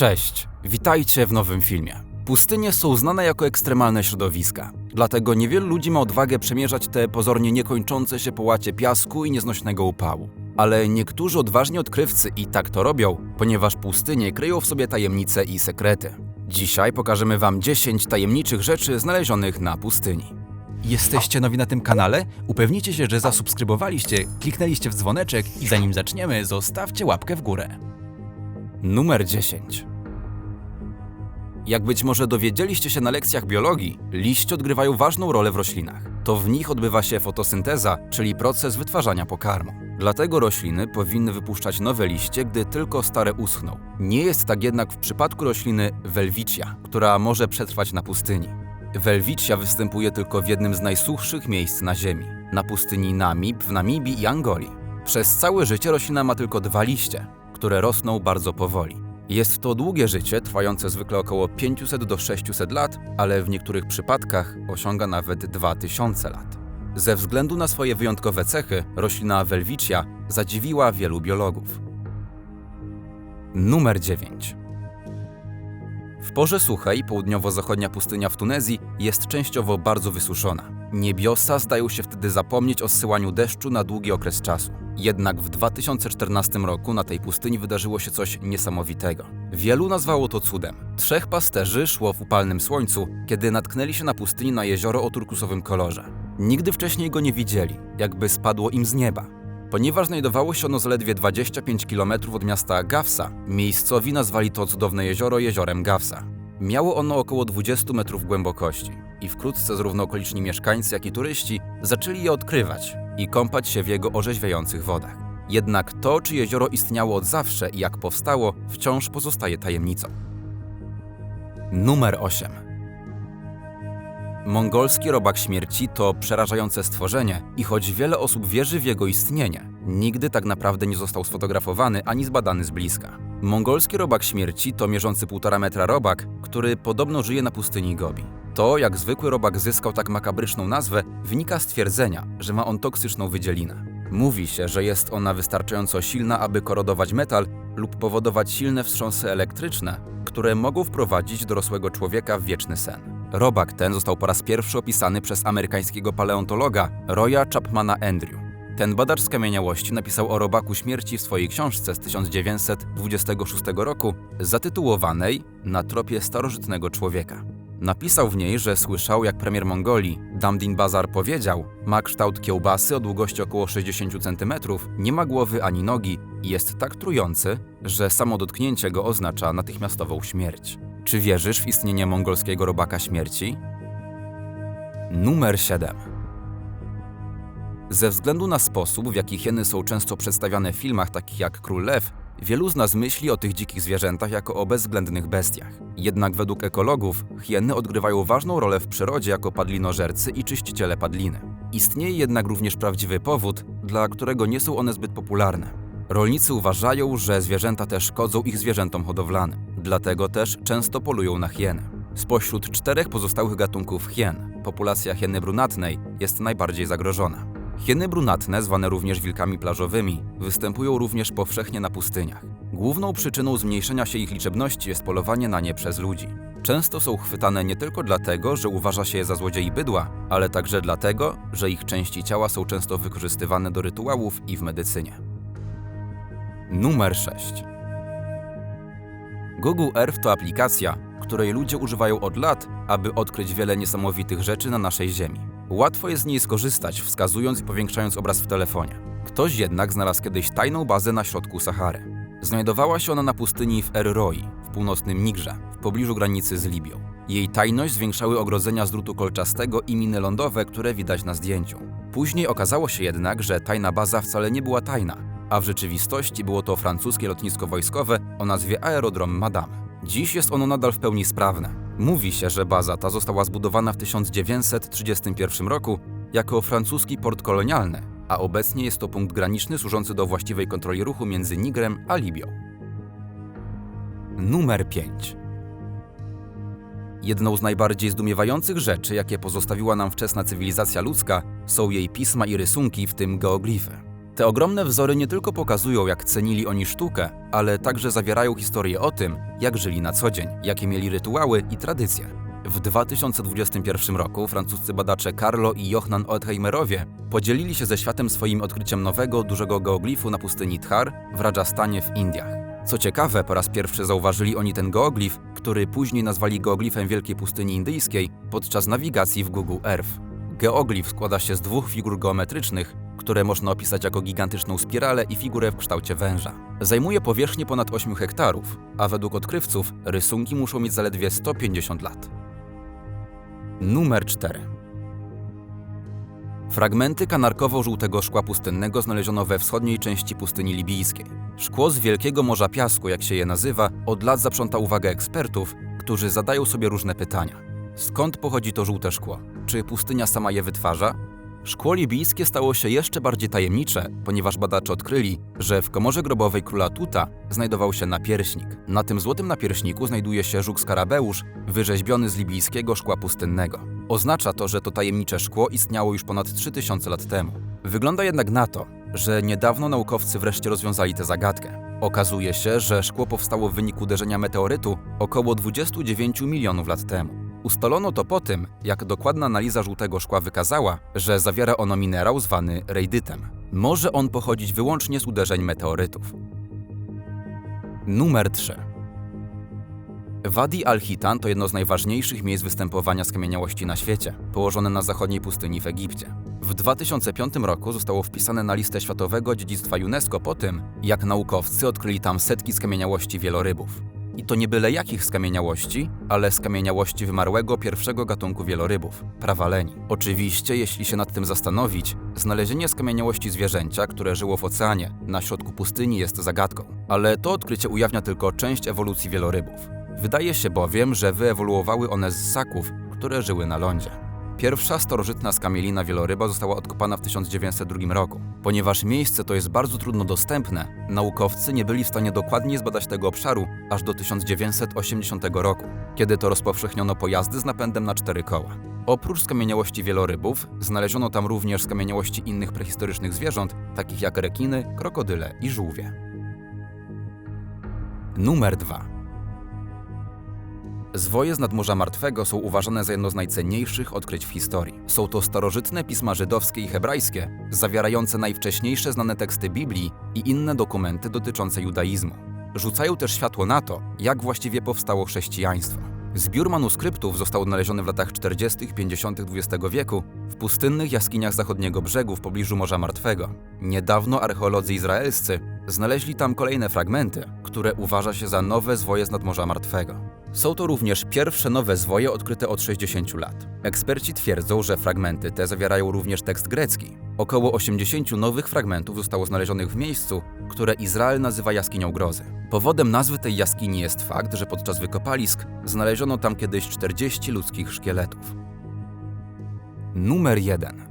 Cześć, witajcie w nowym filmie. Pustynie są znane jako ekstremalne środowiska, dlatego niewielu ludzi ma odwagę przemierzać te pozornie niekończące się połacie piasku i nieznośnego upału. Ale niektórzy odważni odkrywcy i tak to robią, ponieważ pustynie kryją w sobie tajemnice i sekrety. Dzisiaj pokażemy Wam 10 tajemniczych rzeczy znalezionych na pustyni. Jesteście nowi na tym kanale? Upewnijcie się, że zasubskrybowaliście, kliknęliście w dzwoneczek i zanim zaczniemy, zostawcie łapkę w górę. Numer 10. Jak być może dowiedzieliście się na lekcjach biologii, liście odgrywają ważną rolę w roślinach. To w nich odbywa się fotosynteza, czyli proces wytwarzania pokarmu. Dlatego rośliny powinny wypuszczać nowe liście, gdy tylko stare uschną. Nie jest tak jednak w przypadku rośliny welwicia, która może przetrwać na pustyni. Welwicia występuje tylko w jednym z najsuchszych miejsc na Ziemi na pustyni Namib w Namibii i Angolii. Przez całe życie roślina ma tylko dwa liście, które rosną bardzo powoli. Jest to długie życie, trwające zwykle około 500 do 600 lat, ale w niektórych przypadkach osiąga nawet 2000 lat. Ze względu na swoje wyjątkowe cechy, roślina welwicia zadziwiła wielu biologów. Numer 9. W porze suchej południowo-zachodnia pustynia w Tunezji jest częściowo bardzo wysuszona. Niebiosa zdają się wtedy zapomnieć o zsyłaniu deszczu na długi okres czasu. Jednak w 2014 roku na tej pustyni wydarzyło się coś niesamowitego. Wielu nazwało to cudem. Trzech pasterzy szło w upalnym słońcu, kiedy natknęli się na pustyni na jezioro o turkusowym kolorze. Nigdy wcześniej go nie widzieli, jakby spadło im z nieba. Ponieważ znajdowało się ono zaledwie 25 km od miasta Gawsa, miejscowi nazwali to cudowne jezioro jeziorem Gawsa. Miało ono około 20 metrów głębokości i wkrótce zarówno okoliczni mieszkańcy, jak i turyści zaczęli je odkrywać i kąpać się w jego orzeźwiających wodach. Jednak to, czy jezioro istniało od zawsze i jak powstało, wciąż pozostaje tajemnicą. Numer 8. Mongolski robak śmierci to przerażające stworzenie i choć wiele osób wierzy w jego istnienie, nigdy tak naprawdę nie został sfotografowany ani zbadany z bliska. Mongolski robak śmierci to mierzący 1,5 metra robak, który podobno żyje na pustyni Gobi. To, jak zwykły robak zyskał tak makabryczną nazwę, wynika z twierdzenia, że ma on toksyczną wydzielinę. Mówi się, że jest ona wystarczająco silna, aby korodować metal lub powodować silne wstrząsy elektryczne, które mogą wprowadzić dorosłego człowieka w wieczny sen. Robak ten został po raz pierwszy opisany przez amerykańskiego paleontologa Roya Chapmana Andrew. Ten badacz skamieniałości napisał o robaku śmierci w swojej książce z 1926 roku, zatytułowanej Na tropie starożytnego człowieka. Napisał w niej, że słyszał, jak premier Mongolii, Damdin Bazar powiedział, ma kształt kiełbasy o długości około 60 cm, nie ma głowy ani nogi i jest tak trujący, że samo dotknięcie go oznacza natychmiastową śmierć. Czy wierzysz w istnienie mongolskiego robaka śmierci? Numer 7. Ze względu na sposób, w jaki hieny są często przedstawiane w filmach takich jak Król Lew, wielu z nas myśli o tych dzikich zwierzętach jako o bezwzględnych bestiach. Jednak według ekologów hieny odgrywają ważną rolę w przyrodzie jako padlinożercy i czyściciele padliny. Istnieje jednak również prawdziwy powód, dla którego nie są one zbyt popularne. Rolnicy uważają, że zwierzęta te szkodzą ich zwierzętom hodowlanym, dlatego też często polują na hieny. Spośród czterech pozostałych gatunków hien, populacja hieny brunatnej jest najbardziej zagrożona. Hieny brunatne, zwane również wilkami plażowymi, występują również powszechnie na pustyniach. Główną przyczyną zmniejszenia się ich liczebności jest polowanie na nie przez ludzi. Często są chwytane nie tylko dlatego, że uważa się je za złodziei bydła, ale także dlatego, że ich części ciała są często wykorzystywane do rytuałów i w medycynie. Numer 6. Google Earth to aplikacja, której ludzie używają od lat, aby odkryć wiele niesamowitych rzeczy na naszej Ziemi. Łatwo jest z niej skorzystać, wskazując i powiększając obraz w telefonie. Ktoś jednak znalazł kiedyś tajną bazę na środku Sahary. Znajdowała się ona na pustyni w Er-Roi, w północnym Nigrze, w pobliżu granicy z Libią. Jej tajność zwiększały ogrodzenia z drutu kolczastego i miny lądowe, które widać na zdjęciu. Później okazało się jednak, że tajna baza wcale nie była tajna, a w rzeczywistości było to francuskie lotnisko wojskowe o nazwie Aerodrom Madame. Dziś jest ono nadal w pełni sprawne. Mówi się, że baza ta została zbudowana w 1931 roku jako francuski port kolonialny, a obecnie jest to punkt graniczny służący do właściwej kontroli ruchu między Nigrem a Libią. Numer 5. Jedną z najbardziej zdumiewających rzeczy, jakie pozostawiła nam wczesna cywilizacja ludzka, są jej pisma i rysunki, w tym geoglify. Te ogromne wzory nie tylko pokazują, jak cenili oni sztukę, ale także zawierają historię o tym, jak żyli na co dzień, jakie mieli rytuały i tradycje. W 2021 roku francuscy badacze Carlo i Johann Oetheimerowie podzielili się ze światem swoim odkryciem nowego, dużego geoglifu na pustyni Thar w Rajasthanie w Indiach. Co ciekawe, po raz pierwszy zauważyli oni ten geoglif, który później nazwali geoglifem Wielkiej Pustyni Indyjskiej podczas nawigacji w Google Earth. Geoglif składa się z dwóch figur geometrycznych, które można opisać jako gigantyczną spiralę i figurę w kształcie węża. Zajmuje powierzchnię ponad 8 hektarów, a według odkrywców rysunki muszą mieć zaledwie 150 lat. Numer 4. Fragmenty kanarkowo-żółtego szkła pustynnego znaleziono we wschodniej części pustyni libijskiej. Szkło z Wielkiego Morza Piasku, jak się je nazywa, od lat zaprząta uwagę ekspertów, którzy zadają sobie różne pytania. Skąd pochodzi to żółte szkło? Czy pustynia sama je wytwarza? Szkło libijskie stało się jeszcze bardziej tajemnicze, ponieważ badacze odkryli, że w komorze grobowej króla Tuta znajdował się napierśnik. Na tym złotym napierśniku znajduje się żuk skarabeusz, wyrzeźbiony z libijskiego szkła pustynnego. Oznacza to, że to tajemnicze szkło istniało już ponad 3000 lat temu. Wygląda jednak na to, że niedawno naukowcy wreszcie rozwiązali tę zagadkę. Okazuje się, że szkło powstało w wyniku uderzenia meteorytu około 29 milionów lat temu. Ustalono to po tym, jak dokładna analiza żółtego szkła wykazała, że zawiera ono minerał zwany rejdytem. Może on pochodzić wyłącznie z uderzeń meteorytów. Numer 3. Wadi al-Hitan to jedno z najważniejszych miejsc występowania skamieniałości na świecie, położone na zachodniej pustyni w Egipcie. W 2005 roku zostało wpisane na listę Światowego Dziedzictwa UNESCO po tym, jak naukowcy odkryli tam setki skamieniałości wielorybów. I to nie byle jakich skamieniałości, ale skamieniałości wymarłego pierwszego gatunku wielorybów prawaleni. Oczywiście, jeśli się nad tym zastanowić, znalezienie skamieniałości zwierzęcia, które żyło w oceanie, na środku pustyni jest zagadką. Ale to odkrycie ujawnia tylko część ewolucji wielorybów. Wydaje się bowiem, że wyewoluowały one z ssaków, które żyły na lądzie. Pierwsza starożytna skamielina wieloryba została odkopana w 1902 roku. Ponieważ miejsce to jest bardzo trudno dostępne, naukowcy nie byli w stanie dokładnie zbadać tego obszaru aż do 1980 roku, kiedy to rozpowszechniono pojazdy z napędem na cztery koła. Oprócz skamieniałości wielorybów, znaleziono tam również skamieniałości innych prehistorycznych zwierząt, takich jak rekiny, krokodyle i żółwie. Numer 2. Zwoje z nadmorza Martwego są uważane za jedno z najcenniejszych odkryć w historii. Są to starożytne pisma żydowskie i hebrajskie, zawierające najwcześniejsze znane teksty Biblii i inne dokumenty dotyczące judaizmu. Rzucają też światło na to, jak właściwie powstało chrześcijaństwo. Zbiór manuskryptów został odnaleziony w latach 40. 50. XX wieku w pustynnych jaskiniach zachodniego brzegu w pobliżu Morza Martwego. Niedawno archeolodzy izraelscy znaleźli tam kolejne fragmenty, które uważa się za nowe zwoje z nadmorza Martwego. Są to również pierwsze nowe zwoje odkryte od 60 lat. Eksperci twierdzą, że fragmenty te zawierają również tekst grecki. Około 80 nowych fragmentów zostało znalezionych w miejscu, które Izrael nazywa jaskinią grozy. Powodem nazwy tej jaskini jest fakt, że podczas wykopalisk znaleziono tam kiedyś 40 ludzkich szkieletów. Numer 1.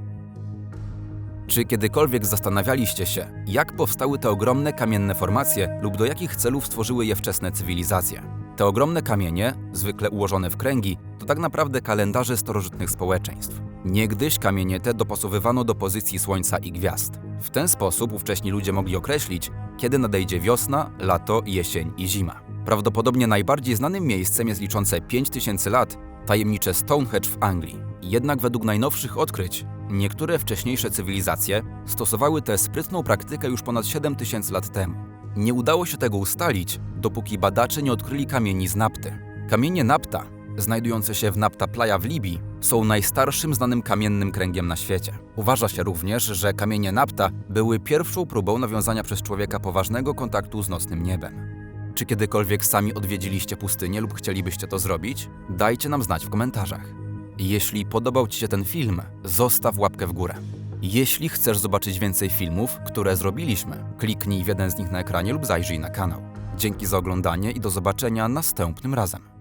Czy kiedykolwiek zastanawialiście się, jak powstały te ogromne kamienne formacje lub do jakich celów stworzyły je wczesne cywilizacje? Te ogromne kamienie, zwykle ułożone w kręgi, to tak naprawdę kalendarze starożytnych społeczeństw. Niegdyś kamienie te dopasowywano do pozycji Słońca i gwiazd. W ten sposób ówcześni ludzie mogli określić, kiedy nadejdzie wiosna, lato, jesień i zima. Prawdopodobnie najbardziej znanym miejscem jest liczące 5000 lat tajemnicze Stonehenge w Anglii. Jednak według najnowszych odkryć, niektóre wcześniejsze cywilizacje stosowały tę sprytną praktykę już ponad 7000 lat temu. Nie udało się tego ustalić, dopóki badacze nie odkryli kamieni z Napty. Kamienie Napta, znajdujące się w Napta Playa w Libii, są najstarszym znanym kamiennym kręgiem na świecie. Uważa się również, że kamienie Napta były pierwszą próbą nawiązania przez człowieka poważnego kontaktu z nocnym niebem. Czy kiedykolwiek sami odwiedziliście pustynię lub chcielibyście to zrobić? Dajcie nam znać w komentarzach. Jeśli podobał Ci się ten film, zostaw łapkę w górę. Jeśli chcesz zobaczyć więcej filmów, które zrobiliśmy, kliknij w jeden z nich na ekranie lub zajrzyj na kanał. Dzięki za oglądanie i do zobaczenia następnym razem.